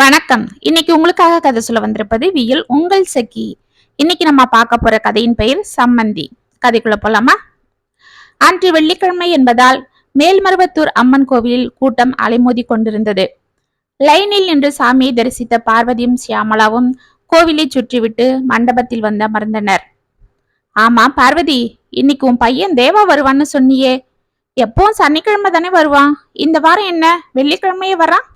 வணக்கம். இன்னைக்கு உங்களுக்காக கதை சொல்ல வந்திருப்பது வியல் உங்கள் சகி. இன்னைக்கு நம்ம பார்க்க போற கதையின் பெயர் சம்மந்தி. கதைக்குள்ள போலாமா? அன்று வெள்ளிக்கிழமை என்பதால் மேல்மருவத்தூர் அம்மன் கோவிலில் கூட்டம் அலைமோதி கொண்டிருந்தது. லைனில் நின்று சாமியை தரிசித்த பார்வதியும் சியாமலாவும் கோவிலை சுற்றிவிட்டு மண்டபத்தில் வந்து அமர்ந்தனர். ஆமா பார்வதி இன்னைக்கு உன் பையன் தேவா வருவான்னு சொன்னியே. எப்பவும் சனிக்கிழமை தானே வருவான். இந்த வாரம் என்ன? வெள்ளிக்கிழமையே வரான்?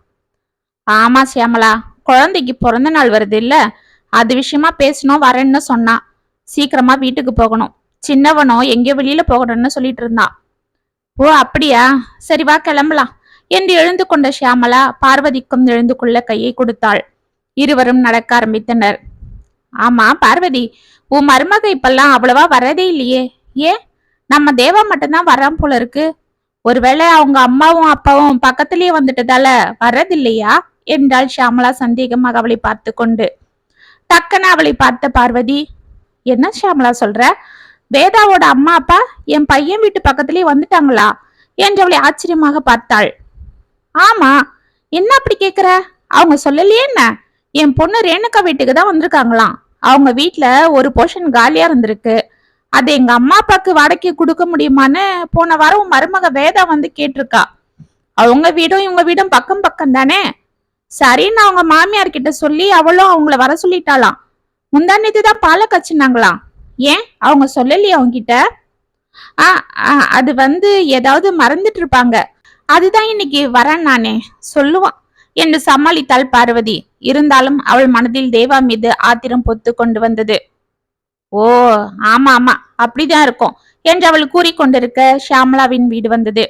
ஆமா சியாமலா. குழந்தைக்கு பிறந்த நாள் வருது இல்ல? அது விஷயமா பேசணும் வரேன்னு சொன்னா. சீக்கிரமா வீட்டுக்கு போகணும். சின்னவனும் எங்கேயோ வெளியில போகணும்னு சொல்லிட்டு இருந்தான் ஓ அப்படியா? சரி வா கிளம்பலாம். என்று எழுந்து கொண்ட ஷியாமலா பார்வதிக்கும் எழுந்து கொள்ள கையை கொடுத்தாள். இருவரும் நடக்க ஆரம்பித்தனர். ஆமா பார்வதி உன் மருமக இப்பெல்லாம் அவ்வளவா வரதே இல்லையே. ஏன் நம்ம தேவா மட்டும்தான் வரான் போல இருக்கு. ஒருவேளை அவங்க அம்மாவும் அப்பாவும் பக்கத்திலேயே வந்துட்டதால வர்றதில்லையா? என்றாள் ஷியாமலா சந்தேகமாக அவளை பார்த்து கொண்டு டக்கன அவளை பார்த்த பார்வதி என்ன ஷியாமலா சொல்ற? வேதாவோட அம்மா அப்பா என் பையன் வீட்டு பக்கத்திலே வந்துட்டாங்களா? என்று அவளை ஆச்சரியமாக பார்த்தாள். ஆமா என்ன அப்படி கேக்குற? அவங்க சொல்லலையே என்ன? என் பொண்ணு ரேணுகா வீட்டுக்கு தான் வந்திருக்காங்களாம். அவங்க வீட்டுல ஒரு போர்ஷன் காலியா இருந்திருக்கு. அது எங்க அம்மா அப்பாக்கு வாடகை கொடுக்க முடியுமான்னு போன வாரம் உன் மருமக வேதா வந்து கேட்டிருக்கா. அவங்க வீடும் இவங்க வீடும் பக்கம் பக்கம் தானே சரின்னு அவங்க மாமியார் கிட்ட சொல்லி அவளும் அவங்கள வர சொல்லிட்டாளாம். முந்தானத்து தான் பாலை கச்சினாங்களாம் ஏன்? அவங்க சொல்லலையே அவங்க கிட்ட ஆ ஆ, அது வந்து ஏதாவது மறந்துட்டு இருப்பாங்க. அதுதான் இன்னைக்கு வரேன் நானே சொல்லுவான். என்று சமாளித்தாள் பார்வதி. இருந்தாலும் அவள் மனதில் தேவா மீது ஆத்திரம் பொத்து கொண்டு வந்தது. ஓ ஆமா ஆமா அப்படிதான் இருக்கும் என்று அவள் கூறிக்கொண்டிருக்க ஷியாமலாவின் வீடு வந்தது.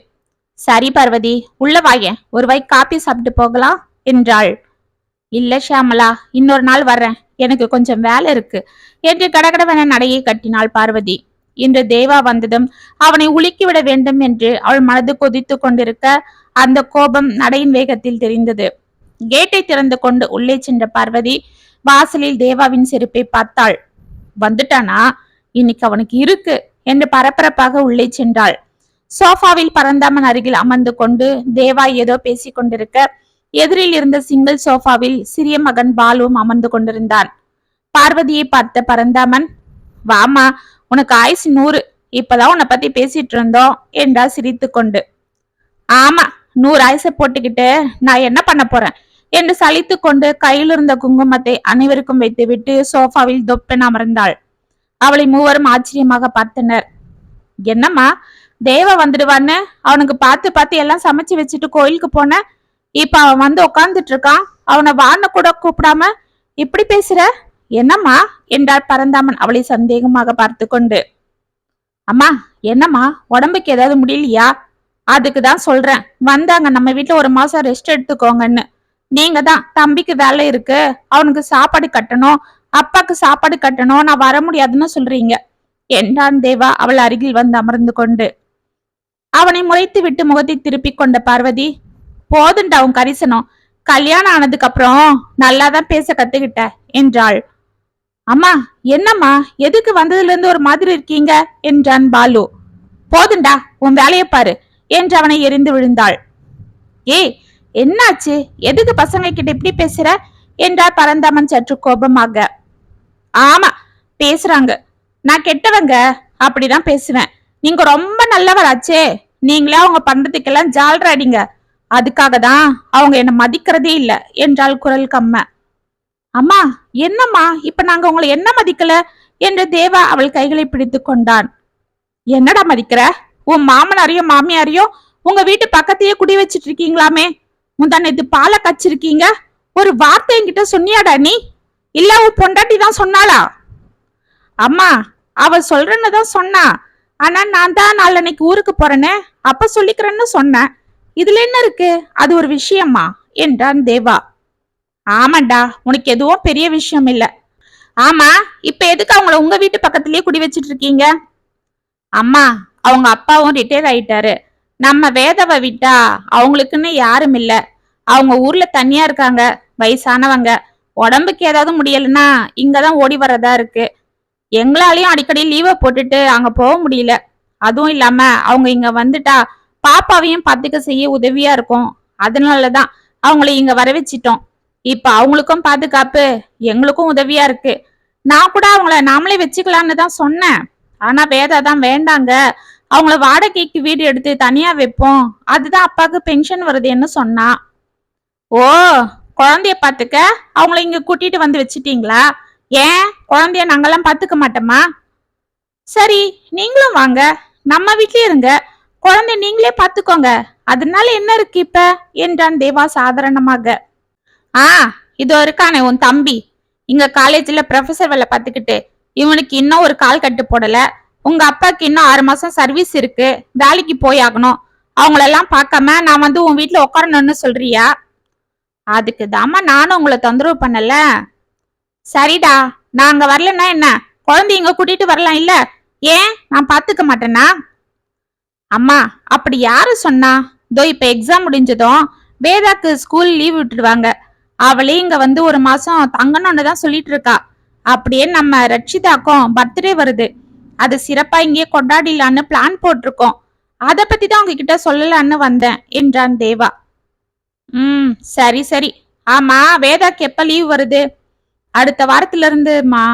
சரி பார்வதி உள்ள வாயேன். ஒரு வாய் காப்பி சாப்பிட்டு போகலாம். என்றாள். இல்ல ஷியாமலா இன்னொரு நாள் வர்றேன். எனக்கு கொஞ்சம் வேலை இருக்கு. என்று கடகடவன நடையை கட்டினாள் பார்வதி. இன்று தேவா வந்ததும் அவனை உலுக்கிவிட வேண்டும் என்று அவள் மனது கொதித்து கொண்டிருக்க அந்த கோபம் நடையின் வேகத்தில் தெரிந்தது. கேட்டை திறந்து கொண்டு உள்ளே சென்ற பார்வதி வாசலில் தேவாவின் செருப்பை பார்த்தாள். வந்துட்டானா? இன்னைக்கு அவனுக்கு இருக்கு. என்று பரபரப்பாக உள்ளே சென்றாள். சோஃபாவில் பரந்தாமன் அருகில் அமர்ந்து கொண்டு தேவா ஏதோ பேசிக் கொண்டிருக்க எதிரில் இருந்த சிங்கிள் சோஃபாவில் சிறிய மகன் பாலுவும் அமர்ந்து கொண்டிருந்தான். பார்வதியை பார்த்த பரந்தாமன் வாமா உனக்கு ஆயுசு நூறு. இப்பதான் உன்னை பத்தி பேசிட்டு இருந்தோம் என்றா சிரித்து கொண்டு. ஆமா நூறு ஆயுச போட்டுக்கிட்டு நான் என்ன பண்ண போறேன்? என்று சலித்து கொண்டு கையில் இருந்த குங்குமத்தை அனைவருக்கும் வைத்துவிட்டு சோஃபாவில் தொப்பென அமர்ந்தாள். அவளை மூவரும் ஆச்சரியமாக பார்த்தனர். என்னம்மா தேவ வந்துடுவான்னு? அவனுக்கு பார்த்து பார்த்து எல்லாம் சமைச்சு வச்சுட்டு கோயிலுக்கு போன இப்ப அவன் வந்து உட்கார்ந்துட்டு இருக்கான். அவனை வான்னு கூட கூப்பிடாம இப்படி பேசுற? என்னம்மா? என்றார் பரந்தாமன் அவளை சந்தேகமாக பார்த்து கொண்டு. அம்மா என்னம்மா? உடம்புக்கு ஏதாவது முடியலையா? அதுக்கு தான் சொல்றேன். வந்தாங்க. நம்ம வீட்டுல ஒரு மாசம் ரெஸ்ட் எடுத்துக்கோங்கன்னு. நீங்க தான். தம்பிக்கு வேலை இருக்கு. அவனுக்கு சாப்பாடு கட்டணும். அப்பாக்கு சாப்பாடு கட்டணும். நான் வர முடியாதுன்னு சொல்றீங்க. என்றான் தேவா அவள் அருகில் வந்து அமர்ந்து கொண்டு. அவனை முறைத்து விட்டு முகத்தை திருப்பிக் கொண்ட பார்வதி போதுண்டா உன் கரிசனம். கல்யாணம் ஆனதுக்கு அப்புறம் நல்லா தான் பேச கத்துக்கிட்ட என்றாள். அம்மா என்னம்மா எதுக்கு வந்ததுல இருந்து ஒரு மாதிரி இருக்கீங்க? என்றான் பாலு. போதுண்டா உன் வேலையை பாரு என்று அவனை எரிந்து விழுந்தாள். ஏய் என்னாச்சு? எதுக்கு பசங்க கிட்ட இப்படி பேசுற? என்றார் பரந்தாமன் சற்று கோபமாக. ஆமா பேசுறாங்க. நான் கெட்டவங்க அப்படிதான் பேசுவேன். நீங்க ரொம்ப நல்லவராச்சே. நீங்களே அவங்க பண்றதுக்கெல்லாம் ஜால்ராடிங்க அதுக்காக தான் அவங்க என்னை மதிக்கிறதே இல்ல என்றாள் குரல் கம்ம. அம்மா என்னம்மா இப்ப நாங்க உங்களை என்ன மதிக்கல? என்று தேவா அவள் கைகளை பிடித்து கொண்டான். என்னடா மதிக்கிற? உன் மாமனாரையும் மாமியாரையும் உங்க வீட்டு பக்கத்தையே குடி வச்சிட்டு இருக்கீங்களாமே? முந்தா இது பாலை கச்சிருக்கீங்க ஒரு வார்த்தை என்கிட்ட சொன்னியாடா நீ? இல்ல உன் பொண்டாட்டி தான் சொன்னாளா? அம்மா அவ சொல்றன்னு தான் சொன்னா. ஆனா நான் தான் நாளன்னைக்கு ஊருக்கு போறேன்னு அப்ப சொல்லிக்கிறேன்னு சொன்னேன். இதுல என்ன இருக்கு? அது ஒரு விஷயமா? என்றான் தேவா. ஆமாண்டா உனக்கு எதுவும் பெரிய விஷயம் இல்ல. ஆமா இப்ப எதுக்கு அவங்கள உங்க வீட்டு பக்கத்துலயே குடி வச்சிட்டு இருக்கீங்க? அம்மா அவங்க அப்பாவும் ரிட்டையர் ஆயிட்டாரு. நம்ம வேதவ விட்டா அவங்களுக்குன்னு யாரும் இல்ல. அவங்க ஊர்ல தனியா இருக்காங்க வயசானவங்க. உடம்புக்கு ஏதாவது முடியலன்னா இங்கதான் ஓடி வர்றதா இருக்கு. எங்களாலையும் அடிக்கடி லீவை போட்டுட்டு அங்க போக முடியல. அதுவும் இல்லாம அவங்க இங்க வந்துட்டா பாப்பாவையும் பார்த்துக்க செய்ய உதவியா இருக்கும். அதனாலதான் அவங்கள இங்க வர வச்சிட்டோம் இப்ப அவங்களுக்கும் பாதுகாப்பு எங்களுக்கும் உதவியா இருக்கு. நான் கூட அவங்கள நாமளே வச்சுக்கலான்னு தான் சொன்னேன். ஆனா வேதா தான் வேண்டாங்க. அவங்கள வாடகைக்கு வீடு எடுத்து தனியா வைப்போம். அதுதான் அப்பாவுக்கு பென்ஷன் வருதுன்னு சொன்னா. ஓ குழந்தைய பாத்துக்க அவங்கள இங்க கூட்டிட்டு வந்து வச்சிட்டீங்களா? ஏன்? குழந்தைய நாங்கெல்லாம் பாத்துக்க மாட்டோமா? சரி நீங்களும் வாங்க. நம்ம வீட்லயே இருங்க. குழந்தை நீங்களே பார்த்துக்கோங்க. அதனால என்ன இருக்கு இப்ப? என்றான் தேவா சாதாரணமாக. ஆ இதோ இருக்கானே உன் தம்பி. இங்க காலேஜ்ல ப்ரொஃபசர் வேலை பார்த்துக்கிட்டு. இவனுக்கு இன்னும் ஒரு கால் கட்டு போடல. உங்க அப்பாக்கு இன்னும் ஆறு மாசம் சர்வீஸ் இருக்கு. வேலைக்கு போய் ஆகணும். அவங்களெல்லாம் பார்க்காம நான் வந்து உன் வீட்டில் உட்காரணும்னு சொல்றியா? அதுக்கு தாமா நானும் உங்களை தொந்தரவு பண்ணல. சரிடா நான் அங்கே வரலன்னா என்ன? குழந்தை இங்கே கூட்டிட்டு வரலாம் இல்ல? ஏன்? நான் பாத்துக்க மாட்டேனா? அம்மா அப்படி யாரு சொன்னா? இதோ இப்ப எக்ஸாம் முடிஞ்சதும் வேதாக்கு ஸ்கூல் லீவ் விட்டுடுவாங்க அவளே இங்க வந்து ஒரு மாசம் தங்கணும்னு தான் சொல்லிட்டு இருக்கா. அப்படியே நம்ம ரட்சிதாக்கும் பர்த்டே வருது. அது சிறப்பா இங்கேயே கொண்டாடிலான்னு பிளான் போட்டிருக்கோம். அத பத்தி தான் உங்ககிட்ட சொல்லலான்னு வந்தேன் என்றான் தேவா. ம் சரி சரி. ஆமா வேதாக்கு எப்ப லீவ் வருது? அடுத்த வாரத்துல இருந்துமா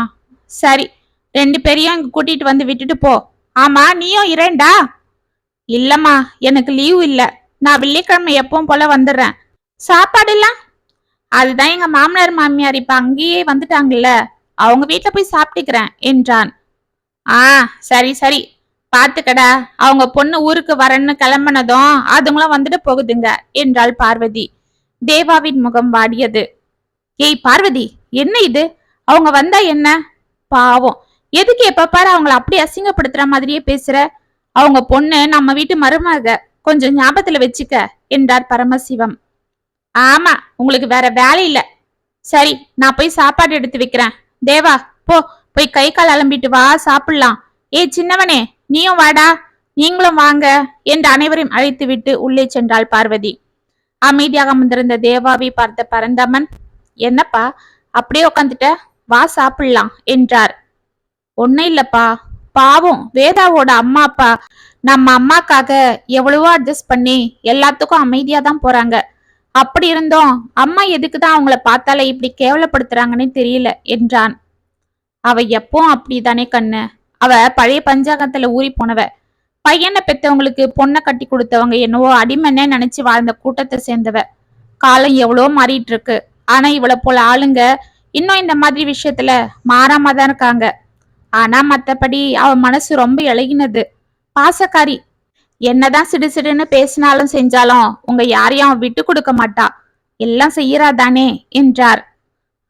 சரி ரெண்டு பேரையும் இங்க கூட்டிட்டு வந்து விட்டுட்டு போ. ஆமா நீயும் இரண்டா இல்லம்மா எனக்கு லீவ் இல்ல. நான் வெள்ளிக்கிழமை எப்பவும் போல வந்துடுறேன். சாப்பாடு எல்லாம் அதுதான் எங்க மாமனார் மாமியார் இப்ப அங்கேயே வந்துட்டாங்கல்ல. அவங்க வீட்டுல போய் சாப்பிட்டுக்கிறேன் என்றான். ஆ சரி சரி. பாத்துக்கடா அவங்க பொண்ணு ஊருக்கு வரேன்னு கிளம்புனதும் அதுங்களும் வந்துட்டு போகுதுங்க என்றாள் பார்வதி. தேவாவின் முகம் வாடியது. ஏய் பார்வதி என்ன இது? அவங்க வந்தா என்ன? பாவம். எதுக்கு எப்ப பாரு அவங்கள அப்படி அசிங்கப்படுத்துற மாதிரியே பேசுற? அவங்க பொண்ணு நம்ம வீட்டு மருமக கொஞ்சம் ஞாபகத்துல வச்சுக்க என்றார் பரமசிவம். ஆமா உங்களுக்கு வேற வேலை இல்ல. சரி நான் போய் சாப்பாடு எடுத்து வைக்கிறேன். தேவா போ போய் கை கால் அலம்பிட்டு வா சாப்பிடலாம். ஏய் சின்னவனே நீயும் வாடா. நீங்களும் வாங்க என்று அனைவரையும் அழைத்து விட்டு உள்ளே சென்றாள் பார்வதி. அமைதியாக அமர்ந்திருந்த தேவாவை பார்த்த பரந்தமன் என்னப்பா அப்படியே உட்காந்துட்ட வா சாப்பிடலாம் என்றார். ஒன்னும் இல்லப்பா பாவம். வேதாவோட அம்மா அப்பா நம்ம அம்மாக்காக எவ்வளவோ அட்ஜஸ்ட் பண்ணி எல்லாத்துக்கும் அமைதியா தான் போறாங்க. அப்படி இருந்தோம். அம்மா எதுக்கு தான் அவங்கள பார்த்தாலே இப்படி கேவலப்படுத்துறாங்கன்னு தெரியல என்றான். அவ எப்பவும் அப்படிதானே கண்ணு. அவ பழைய பஞ்சாங்கத்துல ஊறி போனவ. பையனை பெத்தவங்களுக்கு பொண்ணை கட்டி கொடுத்தவங்க என்னவோ அடிமனே நினைச்சு வாழ்ந்த கூட்டத்தை சேர்ந்தவ. காலம் எவ்வளவோ மாறிட்டு இருக்கு. ஆனா இவளை போல ஆளுங்க இன்னும் இந்த மாதிரி விஷயத்துல மாறாம தான் இருக்காங்க. ஆனா மத்தபடி அவ மனசு ரொம்ப இழகினது பாசக்காரி. என்னதான் சிடு சிடுன்னு பேசினாலும் செஞ்சாலும் உங்க யாரையும் அவன் விட்டு கொடுக்க மாட்டா. எல்லாம் செய்யறா தானே என்றார்.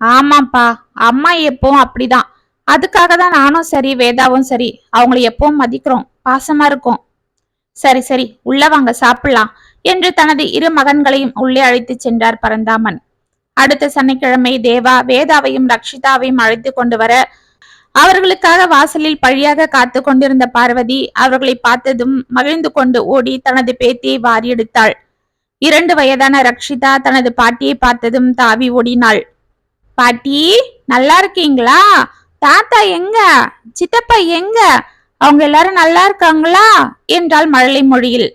ஆமாப்பா அம்மா எப்பவும் அப்படிதான். அதுக்காக தான் நானும் சரி வேதாவும் சரி அவங்கள எப்பவும் மதிக்கிறோம். பாசமா இருக்கும். சரி சரி உள்ள வாங்க சாப்பிடலாம் என்று தனது இரு மகன்களையும் உள்ளே அழைத்து சென்றார் பரந்தாமன். அடுத்த சனிக்கிழமை தேவா வேதாவையும் ரக்ஷிதாவையும் அழைத்து கொண்டு வர அவர்களுக்காக வாசலில் பழியாக காத்து கொண்டிருந்த பார்வதி அவர்களை பார்த்ததும் மகிழ்ந்து கொண்டு ஓடி தனது பேத்தியை வாரி எடுத்தாள். இரண்டு வயதான ரக்ஷிதா தனது பாட்டியை பார்த்ததும் தாவி ஓடினாள். பாட்டி நல்லா இருக்கீங்களா? தாத்தா எங்க? சித்தப்பா எங்க? அவங்க எல்லாரும் நல்லா இருக்காங்களா? என்றாள் மழலை மொழியில்.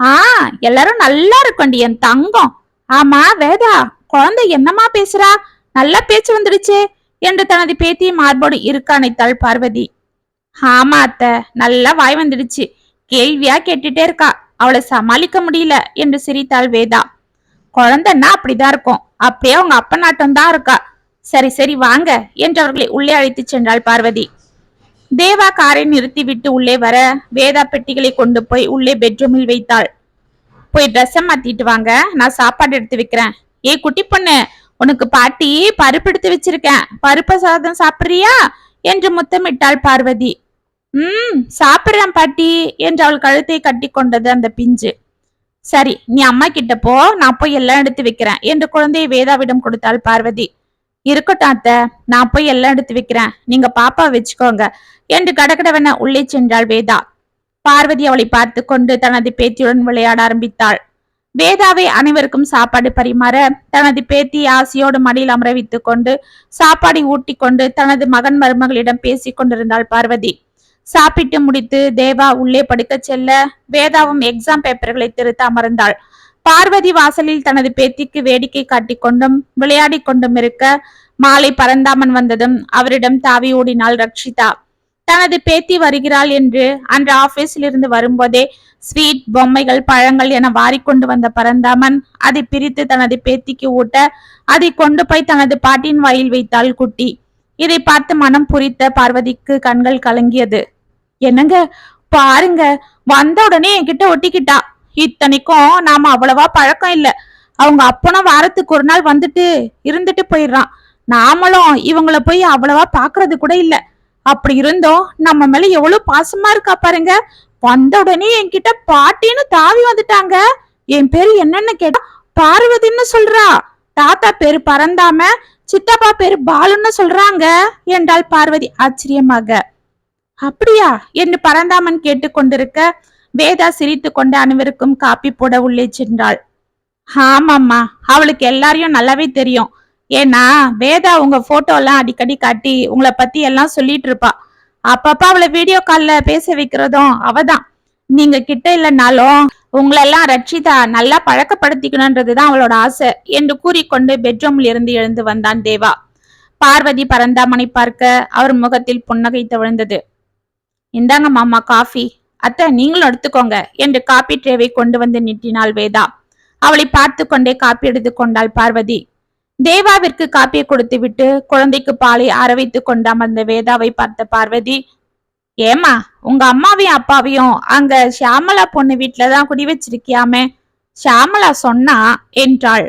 ஆ எல்லாரும் நல்லா இருக்கண்டி என் தங்கம். ஆமா வேதா குழந்தை என்னமா பேசுறா? நல்லா பேச்சு வந்துடுச்சே. என்று தனது பேத்தியை மார்போடு இருக்க அணைத்தாள் பார்வதி. ஆமா அத்த நல்லா வாய் வந்துடுச்சு. கேள்வியா கேட்டுட்டே இருக்கா. அவளை சமாளிக்க முடியல என்று சிரித்தாள் வேதா. குழந்தைன்னா அப்படிதான் இருக்கும். அப்படியே அவங்க அப்ப நாட்டம் தான் இருக்கா. சரி சரி வாங்க என்று அவர்களை உள்ளே அழைத்து சென்றாள் பார்வதி. தேவா காரை நிறுத்திவிட்டு உள்ளே வர வேதா பெட்டிகளை கொண்டு போய் உள்ளே பெட்ரூமில் வைத்தாள். போய் ட்ரெஸ்ஸை மாத்திட்டு வாங்க. நான் சாப்பாடு எடுத்து வைக்கிறேன். ஏய் குட்டி பொண்ணு உனக்கு பாட்டி பருப்பு எடுத்து வச்சிருக்கேன். பருப்பு சாதம் சாப்பிடுறியா? என்று முத்தமிட்டாள் பார்வதி. ம் சாப்பிடுறேன் பாட்டி என்று அவள் கழுத்தை கட்டி கொண்டது அந்த பிஞ்சு. சரி நீ அம்மா கிட்ட போ நான் போய் எல்லாம் எடுத்து வைக்கிறேன் என்று குழந்தையை வேதாவிடம் கொடுத்தாள் பார்வதி. இருக்கட்டும் அத்தை நான் போய் எல்லாம் எடுத்து வைக்கிறேன். நீங்க பாப்பா வச்சுக்கோங்க என்று கடகடவென உள்ளே சென்றாள் வேதா. பார்வதி அவளை பார்த்து கொண்டு தனது பேத்தியுடன் விளையாட ஆரம்பித்தாள். வேதாவை அனைவருக்கும் சாப்பாடு பரிமாற தனது பேத்தி ஆசையோடு மடியில் அமர வைத்துக் கொண்டு சாப்பாடை ஊட்டி கொண்டு தனது மகன் மருமகளிடம் பேசிக் கொண்டிருந்தாள் பார்வதி. சாப்பிட்டு முடித்து தேவா உள்ளே படுக்கச் செல்ல வேதாவும் எக்ஸாம் பேப்பர்களை திருத்த அமர்ந்தாள். பார்வதி வாசலில் தனது பேத்திக்கு வேடிக்கை காட்டிக் கொண்டும் விளையாடிக் கொண்டும் இருக்க மாலை பரந்தாமன் வந்ததும் அவரிடம் தாவி ஓடினாள் ரக்ஷிதா. தனது பேத்தி வருகிறாள் என்று அன்று ஆபீஸில் இருந்து வரும்போதே ஸ்வீட் பொம்மைகள் பழங்கள் என வாரிக்கொண்டு வந்த பரந்தாமன் அதை பிரித்து தனது பேத்திக்கு ஊட்ட அதை கொண்டு போய் தனது பாட்டின் வாயில் வைத்தாள் குட்டி. இதை பார்த்து மனம் புரித்த பார்வதிக்கு கண்கள் கலங்கியது. என்னங்க? பாருங்க வந்த உடனே என்கிட்ட ஒட்டிக்கிட்டா. இத்தனைக்கும் நாம அவ்வளவா பழக்கம் இல்ல. அவங்க அப்பனும் வாரத்துக்கு ஒரு நாள் வந்துட்டு இருந்துட்டு போயிடுறான். நாமளும் இவங்கள போய் அவ்வளவா பாக்குறது கூட இல்லை. அப்படி இருந்தோம். நம்ம மேல எவ்வளவு பாசமா இருக்கா பாருங்க. வந்த உடனே என்கிட்ட பாட்டின்னு தாவி வந்துட்டாங்க. என் பேரு என்னன்னு கேட்டா பார்வதின்னு சொல்றா. தாத்தா பேரு பறந்தாம சித்தப்பா பேரு பாலுன்னு சொல்றாங்க என்றாள் பார்வதி ஆச்சரியமாக. அப்படியா? என்று பரந்தாமன் கேட்டுக்கொண்டிருக்க வேதா சிரித்து கொண்டு அனைவருக்கும் காப்பி போட உள்ளே சென்றாள். ஆமாம்மா அவளுக்கு எல்லாரையும் நல்லாவே தெரியும். ஏன்னா வேதா உங்க போட்டோ எல்லாம் அடிக்கடி காட்டி உங்களை பத்தி எல்லாம் சொல்லிட்டு இருப்பா. அப்பப்ப அவளை வீடியோ கால்ல பேச வைக்கிறதும் அவதான். நீங்க கிட்ட இல்லைனாலும் உங்களெல்லாம் ரட்சிதா நல்லா பழக்கப்படுத்திக்கணுன்றதுதான் அவளோட ஆசை என்று கூறிக்கொண்டு பெட்ரூம்ல இருந்து எழுந்து வந்தான் தேவா. பார்வதி பரந்தாமனை பார்க்க அவர் முகத்தில் புன்னகை தவிழ்ந்தது. இந்தாங்க மாமா காஃபி அத்தை நீங்களும் எடுத்துக்கோங்க என்று காப்பி ட்ரேவை கொண்டு வந்து நீட்டினாள் வேதா. அவளை பார்த்து கொண்டே காப்பி எடுத்து கொண்டாள் பார்வதி. தேவாவிற்கு காப்பியை கொடுத்து விட்டு குழந்தைக்கு பாலை அரவைத்து வைத்துக் கொண்டு அமர்ந்த வேதாவை பார்த்த பார்வதி ஏமா உங்க அம்மாவையும் அப்பாவையும் அங்க ஷியாமலா பொண்ணு வீட்டுலதான் குடி வச்சிருக்கியாமே? ஷியாமலா சொன்னா என்றாள்.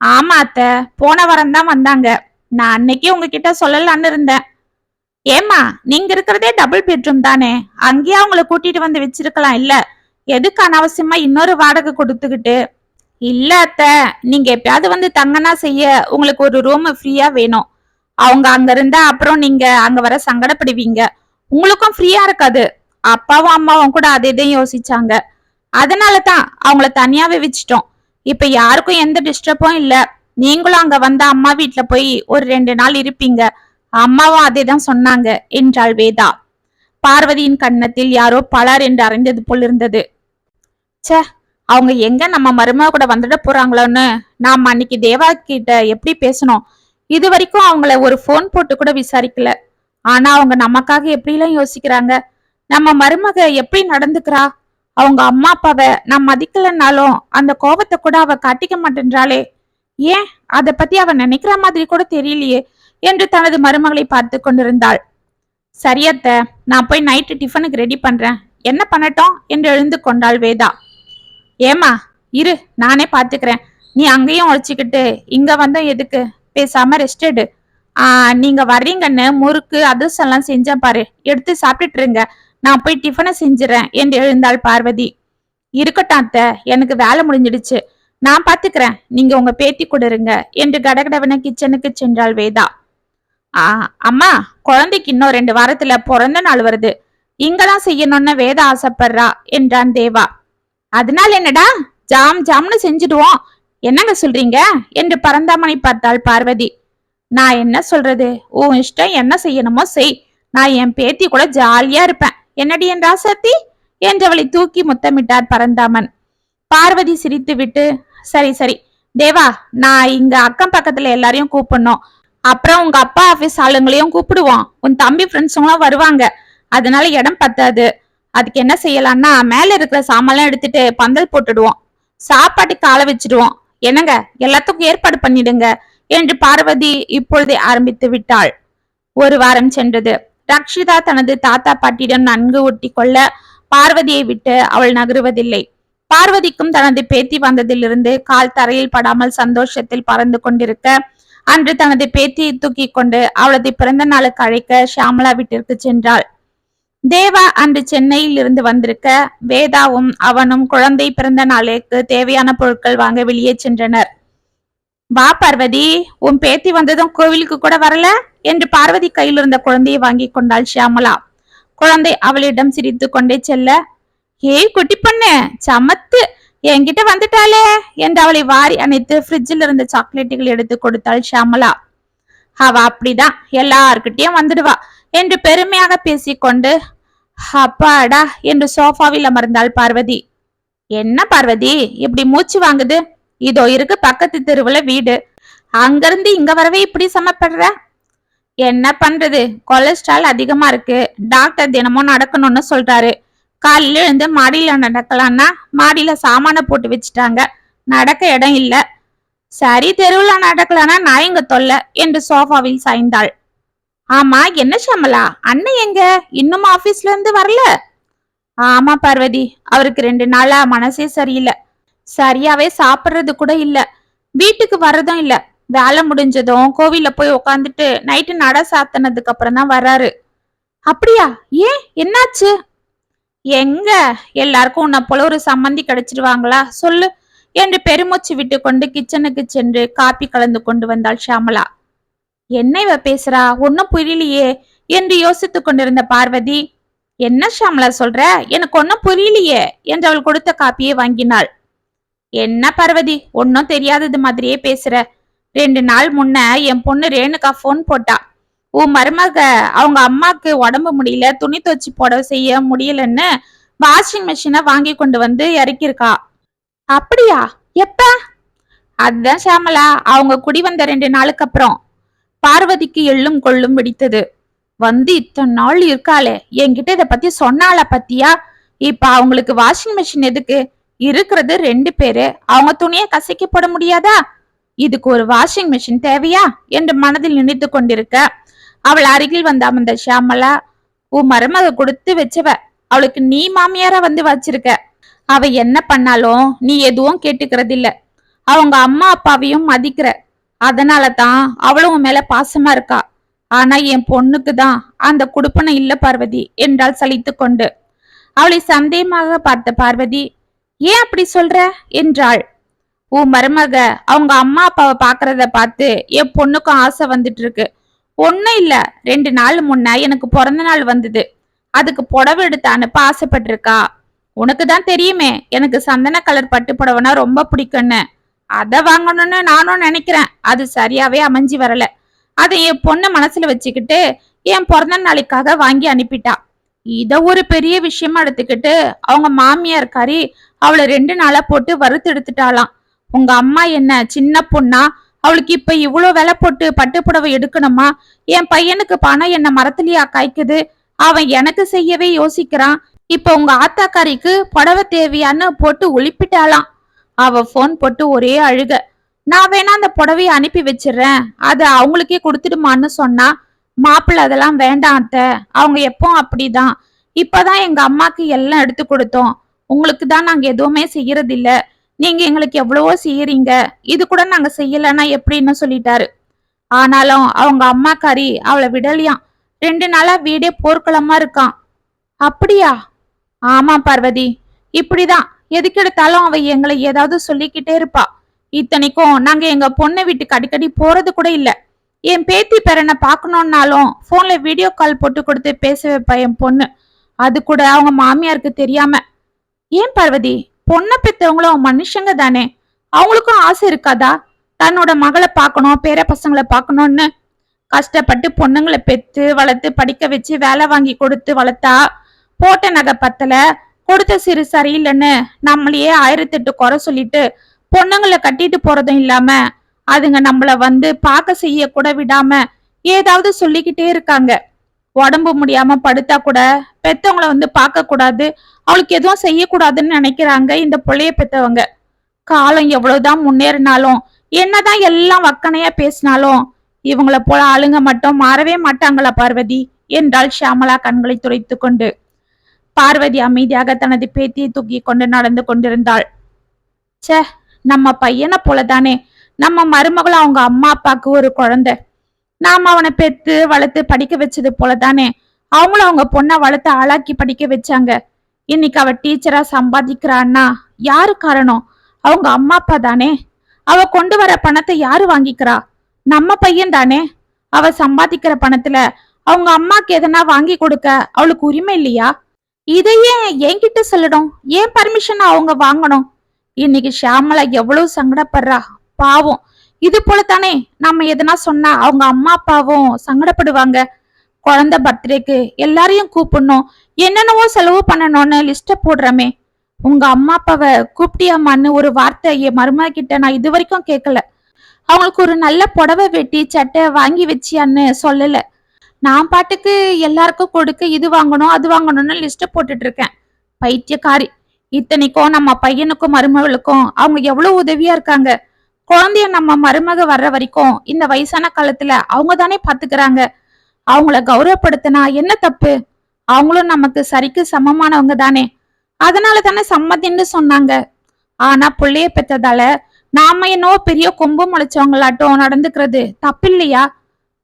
ஆமா அத்தை போன வாரம் தான் வந்தாங்க. நான் அன்னைக்கு உங்ககிட்ட சொல்லலான்னு இருந்தேன். ஏமா நீங்க இருக்கிறதே டபுள் பெட்ரூம் தானே? அங்கேயே அவங்கள கூட்டிட்டு வந்து வச்சிருக்கலாம் இல்ல? எதுக்கு அனாவசியமா இன்னொரு வாடகை கொடுத்துக்கிட்டு? இல்ல அத்த நீங்க எப்பயாவது வந்து தங்கனா செய்ய உங்களுக்கு ஒரு ரூம் ஃப்ரீயா வேணும். அவங்க அங்க இருந்தா அப்புறம் நீங்க அங்க வர சங்கடப்படுவீங்க. உங்களுக்கும் ஃப்ரீயா இருக்காது. அப்பாவும் அம்மாவும் கூட அதை இதையும் யோசிச்சாங்க. அதனால தான் அவங்கள தனியாவே வச்சுட்டோம். இப்ப யாருக்கும் எந்த டிஸ்டர்பும் இல்ல. நீங்களும் அங்க வந்து அம்மா வீட்டுல போய் ஒரு ரெண்டு நாள் இருப்பீங்க. அம்மாவும் அதே தான் சொன்னாங்க என்றாள் வேதா. பார்வதியின் கன்னத்தில் யாரோ பலர் என்று அறைந்தது போல் இருந்தது. ச்சே அவங்க எங்க நம்ம மருமக கூட வந்துட போறாங்களோன்னு நாம அன்னைக்கு தேவா கிட்ட எப்படி பேசணும்? இது வரைக்கும் அவங்கள ஒரு ஃபோன் போட்டு கூட விசாரிக்கல. ஆனா அவங்க நமக்காக எப்படிலாம் யோசிக்கிறாங்க? நம்ம மருமக எப்படி நடந்துக்கிறா? அவங்க அம்மா அப்பாவை நான் மதிக்கலன்னாலும் அந்த கோபத்தை கூட அவ காட்டிக்க மாட்டேன்றாளே. ஏன்? அத பத்தி அவ நினைக்கிற மாதிரி கூட தெரியலையே என்று தனது மருமகளை பார்த்து கொண்டிருந்தாள். சரியத்த நான் போய் நைட்டு டிஃபனுக்கு ரெடி பண்றேன். என்ன பண்ணட்டும்? என்று எழுந்து கொண்டாள் வேதா. ஏமா இரு நானே பாத்துக்கிறேன். நீ அங்கேயும் உழைச்சிக்கிட்டு இங்க வந்த எதுக்கு? பேசாம ரெஸ்ட் எடு. நீங்க வர்றீங்கன்னு முறுக்கு அதிர்சம் எல்லாம் செஞ்சேன் பாரு. எடுத்து சாப்பிட்டுட்டுருங்க நான் போய் டிஃபனை செஞ்சுறேன் என்று எழுந்தாள் பார்வதி. இருக்கட்டும் அத்தை எனக்கு வேலை முடிஞ்சிடுச்சு. நான் பாத்துக்கிறேன். நீங்க உங்க பேத்தி கொடுருங்க என்று கடகடவன கிச்சனுக்கு சென்றாள் வேதா. ஆ அம்மா குழந்தைக்கு இன்னும் ரெண்டு வாரத்துல பிறந்த நாள் வருது. இங்கதான் செய்யணும்னு வேதா ஆசைப்படுறா என்றான் தேவா. அதனால என்னடா? ஜாம் ஜாம்னு செஞ்சுடுவோம். என்னங்க சொல்றீங்க? என்று பரந்தாமனை பார்த்தாள் பார்வதி. நான் என்ன சொல்றது? உன் இஷ்டம் என்ன செய்யணுமோ செய். நான் என் பேத்தி கூட ஜாலியா இருப்பேன். என்னடி என் ராசாத்தி? என்றவளை தூக்கி முத்தமிட்டார் பரந்தாமன். பார்வதி சிரித்து விட்டு சரி சரி. தேவா நான் இங்க அக்கம் பக்கத்துல எல்லாரையும் கூப்பிடணும். அப்புறம் உங்க அப்பா ஆபீஸ் ஆளுங்களையும் கூப்பிடுவோம். உன் தம்பி ஃப்ரெண்ட்ஸுங்களும் வருவாங்க. அதனால இடம் பத்தாது. அதுக்கு என்ன செய்யலாம்னா மேல இருக்கிற சாமான்லாம் எடுத்துட்டு பந்தல் போட்டுடுவோம். சாப்பாட்டுக்கு ஆள வச்சிடுவோம். என்னங்க? எல்லாத்துக்கும் ஏற்பாடு பண்ணிடுங்க என்று பார்வதி இப்பொழுதே ஆரம்பித்து விட்டாள். ஒரு வாரம் சென்றது. ரக்ஷிதா தனது தாத்தா பாட்டியிடம் நன்கு ஒட்டி கொள்ள பார்வதியை விட்டு அவள் நகருவதில்லை. பார்வதிக்கும் தனது பேத்தி வந்ததிலிருந்து கால் தரையில் படாமல் சந்தோஷத்தில் பறந்து கொண்டிருக்க அன்று தனது பேத்தியை தூக்கி கொண்டு அவளது பிறந்த நாளுக்கு அழைக்க ஷியாமலா வீட்டிற்கு சென்றாள். தேவா அன்று சென்னையில் இருந்து வந்திருக்க வேதாவும் அவனும் குழந்தை பிறந்த நாளுக்கு தேவையான பொருட்கள் வாங்க வெளியே சென்றனர். வா பார்வதி உன் பேத்தி வந்ததும் கோவிலுக்கு கூட வரல? என்று பார்வதி கையில் இருந்த குழந்தையை வாங்கி கொண்டாள் ஷியாமலா. குழந்தை அவளிடம் சிரித்து கொண்டே செல்ல ஏய் குட்டி பொண்ணு சமத்து என்கிட்ட வந்துட்டாளே என்று அவளை வாரி அணைத்து ஃப்ரிட்ஜில் இருந்த சாக்லேட்டுகள் எடுத்து கொடுத்தாள் ஷியாமலா. அவ அப்படிதான் எல்லார்கிட்டயும் வந்துடுவா. என்று பெருமையாக பேசிக்கொண்டு அப்பாடா என்று சோஃபாவில் அமர்ந்தாள் பார்வதி. என்ன பார்வதி? இப்படி மூச்சு வாங்குது. இதோ இருக்கு பக்கத்து தெருவுல வீடு. அங்கிருந்து இங்க வரவே இப்படி சமப்படுற? என்ன பண்றது? கொலஸ்ட்ரால் அதிகமா இருக்கு. டாக்டர் தினமும் நடக்கணும்னு சொல்றாரு. காலையில எழுந்து மாடியில நடக்கலாம்னா மாடியில சாமான போட்டு வச்சுட்டாங்க. நடக்க இடம் இல்ல. சரி தெருவுல நடக்கலாம்னா நான் இங்க தொல்லை? என்று சோஃபாவில் சாய்ந்தாள். ஆமா என்ன ஷமலா? அண்ணன் எங்க? இன்னும் ஆபீஸ்ல இருந்து வரல? ஆமா பார்வதி. அவருக்கு ரெண்டு நாளா மனசே சரியில்லை. சரியாவே சாப்பிடுறது கூட இல்ல. வீட்டுக்கு வர்றதும் இல்ல. வேலை முடிஞ்சதும் கோவில்ல போய் உக்காந்துட்டு நைட்டு நட சாத்தினதுக்கு அப்புறம் தான் வர்றாரு அப்படியா? ஏன்? என்னாச்சு? எங்க? எல்லாருக்கும் உன்னை போல ஒரு சம்மந்தி கிடைச்சிருவாங்களா? சொல்லு. என்று பெருமூச்சு விட்டு கொண்டு கிச்சனுக்கு சென்று காப்பி கலந்து கொண்டு வந்தாள் ஷாமலா. என்ன இவ பேசுறா? ஒன்னும் புரியலையே. என்று யோசித்து கொண்டிருந்த பார்வதி என்ன ஷாமலா சொல்ற? எனக்கு ஒன்னும் புரியலையே என்று அவள் கொடுத்த காப்பியை வாங்கினாள். என்ன பார்வதி? ஒன்னும் தெரியாதது மாதிரியே பேசுற. ரெண்டு நாள் முன்ன என் பொண்ணு ரேணுகா ஃபோன் போட்டா. உன் மருமக அவங்க அம்மாக்கு உடம்பு முடியல துணி துவச்சி போட செய்ய முடியலன்னு வாஷிங் மிஷினை வாங்கி கொண்டு வந்து இறக்கியிருக்கா. அப்படியா? எப்ப? அதுதான் ஷாமலா. அவங்க குடி வந்த ரெண்டு நாளுக்கு அப்புறம். பார்வதிக்கு எள்ளும் கொள்ளும் வெடித்தது. வந்து இத்தனை நாள் இருக்காளே என்கிட்ட இத பத்தி சொன்னால பத்தியா? இப்ப அவங்களுக்கு வாஷிங் மிஷின் எதுக்கு? இருக்கிறது ரெண்டு பேரு. அவங்க துணியை கசக்கி போட முடியாதா? இதுக்கு ஒரு வாஷிங் மிஷின் தேவையா? என்று மனதில் நினைத்து கொண்டிருக்க அவள் அருகில் வந்த அமர்ந்த ஷியாமலா உன் மருமக கொடுத்து வச்சவ அவளுக்கு நீ மாமியாரா வந்து வச்சிருக்க. அவ என்ன பண்ணாலும் நீ எதுவும் கேட்டுக்கிறது இல்ல அவங்க அம்மா அப்பாவையும் மதிக்கிற. அதனால தான் அவளும் உன் மேல பாசமா இருக்கா? ஆனா என் பொண்ணுக்கு தான் அந்த குடுப்பனை இல்ல பார்வதி என்றால் சலித்து கொண்டு அவளை சந்தேகமாக பார்த்த பார்வதி ஏன் அப்படி சொல்ற? என்றாள். உன் மருமக அவங்க அம்மா அப்பாவை பாக்குறத பார்த்து என் பொண்ணுக்கும் ஆசை வந்துட்டு இருக்கு ஒன்னும் இல்ல. ரெண்டு நாள் முன்ன எனக்கு பிறந்த நாள் வந்தது. அதுக்கு புடவை எடுத்து அனுப்ப ஆசைப்பட்டிருக்கா. உனக்கு தான் தெரியுமே எனக்கு சந்தன கலர் பட்டு புடவைனா ரொம்ப பிடிக்கும்னு. அதை வாங்கணும்னு நானும் நினைக்கிறேன். அது சரியாவே அமைஞ்சு வரல. அதை என் பொண்ணை மனசுல வச்சுக்கிட்டு என் பிறந்த நாளைக்காக வாங்கி அனுப்பிட்டா. இத ஒரு பெரிய விஷயமா எடுத்துக்கிட்டு அவங்க மாமியார் கறி அவளை ரெண்டு நாளா போட்டு வறுத்து எடுத்துட்டாளாம். உங்க அம்மா என்ன சின்ன பொண்ணா? அவளுக்கு இப்ப இவ்வளவு விலை போட்டு பட்டுப்புடவை எடுக்கணுமா? என் பையனுக்கு பணம் என்ன மரத்துலயா காய்க்குது? அவன் எனக்கு செய்யவே யோசிக்கிறான். இப்ப உங்க ஆத்தாக்காரிக்கு புடவை தேவையான்னு போட்டு ஒளிப்பிட்டாளாம். அவ போன் போட்டு ஒரே அழுக. நான் வேணா அந்த புடவைய அனுப்பி வச்சிடுறேன். அது அவங்களுக்கே கொடுத்துடுமான்னு சொன்னா மாப்பிள்ளை அதெல்லாம் வேண்டாம் அத்தை. அவங்க எப்பவும் அப்படிதான். இப்பதான் எங்க அம்மாக்கு எல்லாம் எடுத்து கொடுத்தோம். உங்களுக்கு தான் நாங்க எதுவுமே செய்யறதில்ல. நீங்க எங்களுக்கு எவ்வளவோ செய்யறீங்க. இது கூட நாங்க செய்யலன்னா எப்படின்னு சொல்லிட்டாரு. ஆனாலும் அவங்க அம்மாக்காரி அவளை விடலையாம். ரெண்டு நாளா வீடே போர்க்களமா இருக்கான் அப்படியா? ஆமா பார்வதி. இப்படிதான். எதுக்கெடுத்தாலும் அவ எங்களை ஏதாவது சொல்லிக்கிட்டே இருப்பா. இத்தனைக்கும் நாங்க எங்க பொண்ணை வீட்டுக்கு அடிக்கடி போறது கூட இல்ல. என் பேத்தி பேரனை பார்க்கணுன்னாலும் போன்ல வீடியோ கால் போட்டு கொடுத்து பேச வைப்பா என் பொண்ணு. அது கூட அவங்க மாமியாருக்கு தெரியாம. ஏன் பார்வதி? பொண்ணை பெத்தவங்களும் மனுஷங்க தானே. அவங்களுக்கும் ஆசை இருக்காதா? தன்னோட மகளை பார்க்கணும் பேர பசங்களை பார்க்கணும்னு. கஷ்டப்பட்டு பொண்ணுங்களை பெத்து வளர்த்து படிக்க வச்சு வேலை வாங்கி கொடுத்து வளர்த்தா போட்ட நகை பத்தலை. கொடுத்த சிறு சரியில்லைன்னு நம்மளையே ஆயிரத்தெட்டு குறை சொல்லிட்டு பொண்ணுங்களை கட்டிட்டு போறதும் இல்லாம அதுங்க நம்மள வந்து பார்க்க செய்ய கூட விடாம ஏதாவது சொல்லிக்கிட்டே இருக்காங்க. உடம்பு முடியாம படுத்தா கூட பெத்தவங்கள வந்து பார்க்க கூடாது. அவளுக்கு எதுவும் செய்யக்கூடாதுன்னு நினைக்கிறாங்க இந்த புள்ளைய பெத்தவங்க. காலம் எவ்வளவுதான் முன்னேறினாலும் என்னதான் எல்லாம் வக்கனையா பேசினாலும் இவங்கள போல ஆளுங்க மட்டும் மாறவே மாட்டாங்களா பார்வதி? என்றாள் ஷியாமலா கண்களை துடைத்து கொண்டு. பார்வதி அமைதியாக தனது பேத்தியை தூக்கி கொண்டு நடந்து கொண்டிருந்தாள். ச்சே நம்ம பையனை போலதானே. நம்ம மருமகளும் அவங்க அம்மா அப்பாவுக்கு ஒரு குழந்தை. நாம அவனை பெத்து வளர்த்து படிக்க வச்சது போலதானே. அவங்களும் அவங்க பொண்ணை வளர்த்து ஆளாக்கி படிக்க வச்சாங்க. இன்னைக்கு அவ டீச்சரா சம்பாதிக்கிறான்னா யாரு காரணம்? அவங்க அம்மா அப்பா தானே. அவ கொண்டு வர பணத்தை யாரு வாங்கிக்கிறா? நம்ம பையன் தானே. அவ சம்பாதிக்கிற பணத்துல அவங்க அம்மாக்கு எதனா வாங்கி கொடுக்க அவளுக்கு உரிமை இல்லையா? இதையே என்கிட்ட சொல்லணும் ஏன் பர்மிஷன் அவங்க வாங்கணும்? இன்னைக்கு ஷியாமலா எவ்வளவு சங்கடப்படுறா? பாவம். இது போல தானே நம்ம எதனா சொன்னா அவங்க அம்மா அப்பாவும் சங்கடப்படுவாங்க. குழந்தை பர்த்டேக்கு எல்லாரையும் கூப்பிடணும். என்னென்னவோ செலவு பண்ணணும்னு லிஸ்ட போடுறமே. உங்க அம்மா அப்பாவை கூப்பிட்டியாமான்னு ஒரு வார்த்தை என் மருமக கிட்ட நான் இது வரைக்கும் கேட்கல. அவங்களுக்கு ஒரு நல்ல புடவை வெட்டி சட்டை வாங்கி வச்சியான்னு சொல்லலை. நான் பாட்டுக்கு எல்லாருக்கும் கொடுக்க இது வாங்கணும் அது வாங்கணும்னு லிஸ்ட் போட்டுட்டு இருக்கேன். பைத்தியக்காரி. இத்தனைக்கும் நம்ம பையனுக்கும் மருமகளுக்கும் அவங்க எவ்வளவு உதவியா இருக்காங்க. குழந்தைய நம்ம மருமக வர்ற வரைக்கும் இந்த வயசான காலத்துல அவங்க தானே பாத்துக்கிறாங்க. அவங்கள கௌரவப்படுத்தினா என்ன தப்பு? அவங்களும் நமக்கு சரிக்கு சமமானவங்க தானே. அதனால தானே சம்மதின்னு சொன்னாங்க. ஆனா பிள்ளைய பெற்றதால நாம என்னவோ பெரிய கொம்பு முளைச்சவங்களாட்டம் நடந்துக்கிறது. தப்பு இல்லையா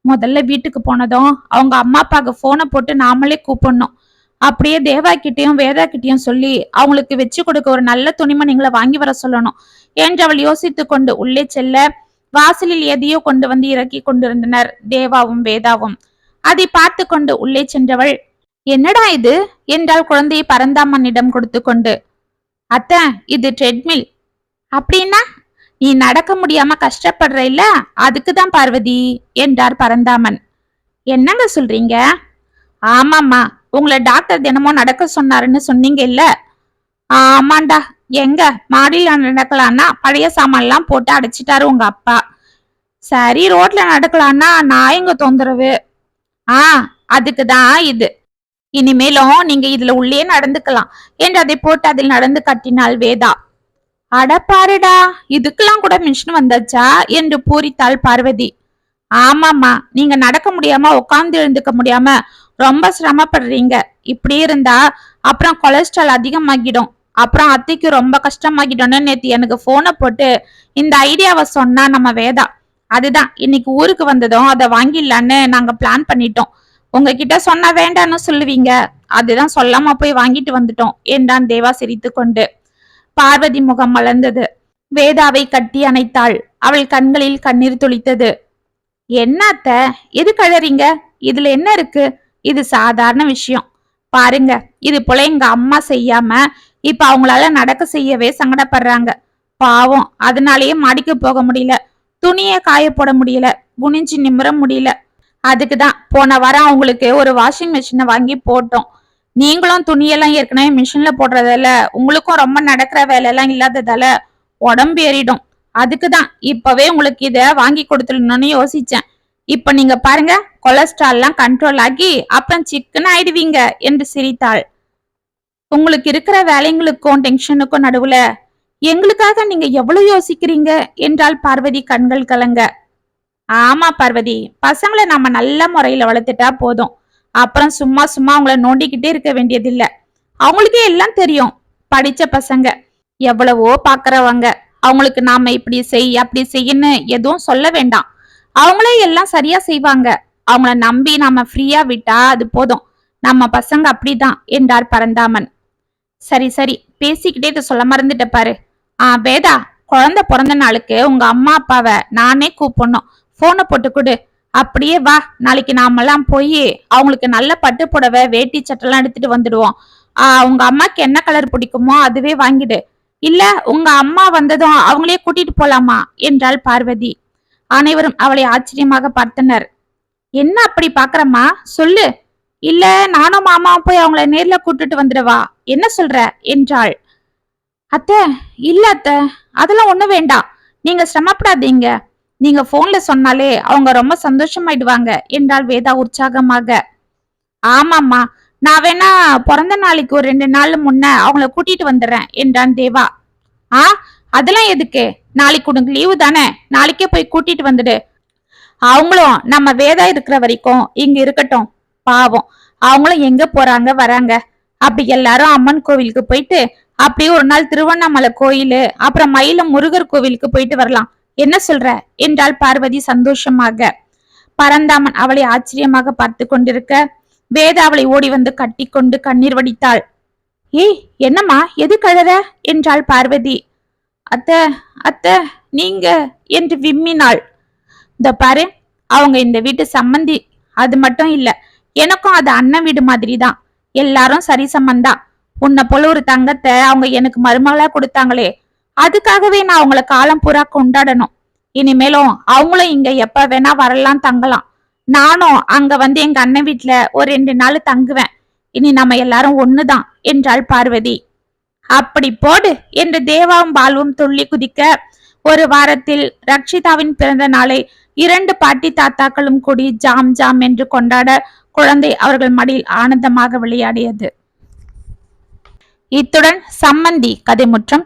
முதல்ல வீட்டுக்கு போனதும் அவங்க அம்மா அப்பாவுக்கு போனை போட்டு நாமளே கூப்பிடணும். அப்படியே தேவா கிட்டேயும் வேதா கிட்டேயும் சொல்லி அவங்களுக்கு வச்சு கொடுக்க ஒரு நல்ல துணிமணிங்களை வாங்கி வர சொல்லணும் என்று அவள் யோசித்து கொண்டு உள்ளே செல்ல வாசலில் எதையோ கொண்டு வந்து இறக்கி கொண்டிருந்தனர் தேவாவும் வேதாவும். அதை பார்த்து கொண்டு உள்ளே சென்றவள் என்னடா இது? என்றால் குழந்தையை பரந்தாமனிடம் கொடுத்து கொண்டு. அத்த இது ட்ரெட்மில் அப்படின்னா நீ நடக்க முடியாம கஷ்டப்படுற இல்ல? அதுக்குதான் பார்வதி என்றார் பரந்தாமன். என்னங்க சொல்றீங்க? ஆமாம்மா உங்களை டாக்டர் தினமும் நடக்க சொன்னாருன்னு சொன்னீங்க இல்ல? ஆமாண்டா எங்க? மாடியில நடக்கலான்னா பழைய சாமான்லாம் போட்டு அடைச்சிட்டாரு உங்க அப்பா. சரி ரோட்ல நடக்கலான்னா நான் எங்க தொந்தரவு? ஆ அதுக்கு தான் இது. இனிமேலும் நீங்க இதுல உள்ளே நடந்துக்கலாம் என்று அதை போட்டு அதில் நடந்து கட்டினாள் வேதா. அட பாருடா இதுக்கெல்லாம் கூட மிஷின் வந்தாச்சா? என்று பூரித்தாள் பார்வதி. ஆமாம்மா நீங்க நடக்க முடியாம உட்கார்ந்து எழுந்துக்க முடியாம ரொம்ப சிரமப்படுறீங்க. இப்படி இருந்தா அப்புறம் கொலஸ்ட்ரால் அதிகமாகிடும். அப்புறம் அத்தைக்கு ரொம்ப கஷ்டமாகிடும்னு நேற்று எனக்கு போனை போட்டு இந்த ஐடியாவை சொன்னா நம்ம வேதா. அதுதான் இன்னைக்கு ஊருக்கு வந்ததும் அதை வாங்கிடலான்னு நாங்க பிளான் பண்ணிட்டோம். உங்ககிட்ட சொன்ன வேண்டான்னு சொல்லுவீங்க. அதுதான் சொல்லாம போய் வாங்கிட்டு வந்துட்டோம் என்றான் தேவா சிரித்து கொண்டு பார்வதி முகம் மலர்ந்தது. வேதாவை கட்டி அணைத்தாள். அவள் கண்களில் கண்ணீர் துளித்தது. என்னத்த எது கழறீங்க? இதுல என்ன இருக்கு? இது சாதாரண விஷயம். பாருங்க இது போல எங்க அம்மா செய்யாம இப்ப அவங்களால நடக்க செய்யவே சங்கடப்படுறாங்க. பாவம் அதனாலயே மாடிக்கு போக முடியல. துணியை காய போட முடியல. குனிஞ்சு நிமிர முடியல. அதுக்கு தான் போன வாரம் அவங்களுக்கு ஒரு வாஷிங் மிஷினை வாங்கி போட்டோம். நீங்களும் துணியெல்லாம் ஏற்கனவே மிஷின்ல போடுறதால உங்களுக்கும் ரொம்ப நடக்கிற வேலையெல்லாம் இல்லாததால உடம்பு ஏறிடும். அதுக்கு தான் இப்பவே உங்களுக்கு இத வாங்கி கொடுத்துடணும்னு யோசிச்சேன். இப்ப நீங்க பாருங்க கொலஸ்ட்ரால்லாம் கண்ட்ரோல் ஆகி அப்புறம் சிக்கன் ஆயிடுவீங்க என்று சிரித்தாள். உங்களுக்கு இருக்கிற வேலைங்களுக்கும் டென்ஷனுக்கும் நடுவுல எங்களுக்காக நீங்க எவ்வளவு யோசிக்கிறீங்க? என்றால் பார்வதி கண்கள் கலங்க. ஆமா பார்வதி பசங்களை நாம நல்ல முறையில வளர்த்துட்டா போதும். அப்புறம் சும்மா சும்மா அவங்கள நோண்டிக்கிட்டே இருக்க வேண்டியதில்ல. அவங்களுக்கே எல்லாம் தெரியும். படிச்ச பசங்க எவ்வளவோ பாக்குறவங்க அவங்களுக்கு நாம இப்படி செய் அப்படி செய்யன்னு எதுவும் சொல்ல வேண்டாம். அவங்களே எல்லாம் சரியா செய்வாங்க. அவங்கள நம்பி நாம ஃப்ரீயா விட்டா அது போதும். நம்ம பசங்க அப்படிதான் என்றார் பரந்தாமன். சரி சரி பேசிக்கிட்டே இதை சொல்ல மறந்துட்ட பாரு. ஆ வேதா குழந்தை பிறந்த நாளுக்கு உங்க அம்மா அப்பாவை நானே கூப்பிடணும். போனை போட்டு கொடு. அப்படியே வா நாளைக்கு நாமெல்லாம் போய் அவங்களுக்கு நல்ல பட்டு புடவை வேட்டி சட்டெல்லாம் எடுத்துட்டு வந்துடுவோம். உங்க அம்மாக்கு என்ன கலர் பிடிக்குமோ அதுவே வாங்கிடு. இல்ல உங்க அம்மா வந்ததும் அவங்களே கூட்டிட்டு போலாமா? என்றாள் பார்வதி. அனைவரும் அவளை ஆச்சரியமாக பார்த்தனர். என்ன அப்படி பாக்குறம்மா? சொல்லு. இல்ல நானும் மாமாவும் போய் அவங்கள நேர்ல கூட்டிட்டு வந்துடுவா என்ன சொல்ற? என்றாள். அத்த இல்ல அத்த அதெல்லாம் ஒண்ணு வேண்டாம். நீங்க சிரமப்படாதீங்க. நீங்க போன்ல சொன்னாலே அவங்க ரொம்ப சந்தோஷமாயிடுவாங்க. என்றாள் வேதா உற்சாகமாக. ஆமாம்மா நான் வேணா பிறந்த நாளைக்கு ஒரு ரெண்டு நாள் முன்ன அவங்கள கூட்டிட்டு வந்துடுறேன் என்றான் தேவா. ஆ அதெல்லாம் எதுக்கு? நாளைக்கு உனக்கு லீவு தானே? நாளைக்கே போய் கூட்டிட்டு வந்துடு. அவங்களும் நம்ம வேதா இருக்கிற வரைக்கும் இங்க இருக்கட்டும். பாவம் அவங்களும் எங்க போறாங்க வராங்க. அப்படி எல்லாரும் அம்மன் கோவிலுக்கு போயிட்டு அப்படியே ஒரு நாள் திருவண்ணாமலை கோயிலு அப்புறம் மயிலம் முருகர் கோவிலுக்கு போயிட்டு வரலாம். என்ன சொல்ற? என்றாள் பார்வதி சந்தோஷமாக. பரந்தாமன் அவளை ஆச்சரியமாக பார்த்து கொண்டிருக்க வேதா அவளை ஓடி வந்து கட்டிக்கொண்டு கண்ணீர் வடித்தாள். ஏய் என்னம்மா எது கழற என்றாள் பார்வதி. அத்த அத்த நீங்க என்று விம்மினாள். இந்த பாரு அவங்க இந்த வீட்டு சம்மந்தி அது மட்டும் இல்ல எனக்கும் அது அண்ணன் வீடு மாதிரி தான் எல்லாரும் சரி சம்மந்தா உன்னை போல ஒரு தங்கத்தை அவங்க எனக்கு மருமகளா கொடுத்தாங்களே அதுக்காகவே நான் அவங்கள காலம் பூரா கொண்டாடணும். இனிமேலும் அவங்களும் இங்க எப்ப வேணா வரலாம் தங்கலாம். நானும் அங்க வந்து எங்க அண்ணன் வீட்ல ஒரு ரெண்டு நாள் தங்குவேன். இனி நம்ம எல்லாரும் ஒண்ணுதான் என்றாள் பார்வதி. அப்படி போடு என்று தேவாவும் பாலுவும் துள்ளி குதிக்க ஒரு வாரத்தில் ரக்ஷிதாவின் பிறந்த நாளை இரண்டு பாட்டி தாத்தாக்களும் கூடி ஜாம் ஜாம் என்று கொண்டாட குழந்தை அவர்கள் மடியில் ஆனந்தமாக விளையாடியது. இத்துடன் சம்மந்தி கதை முற்றம்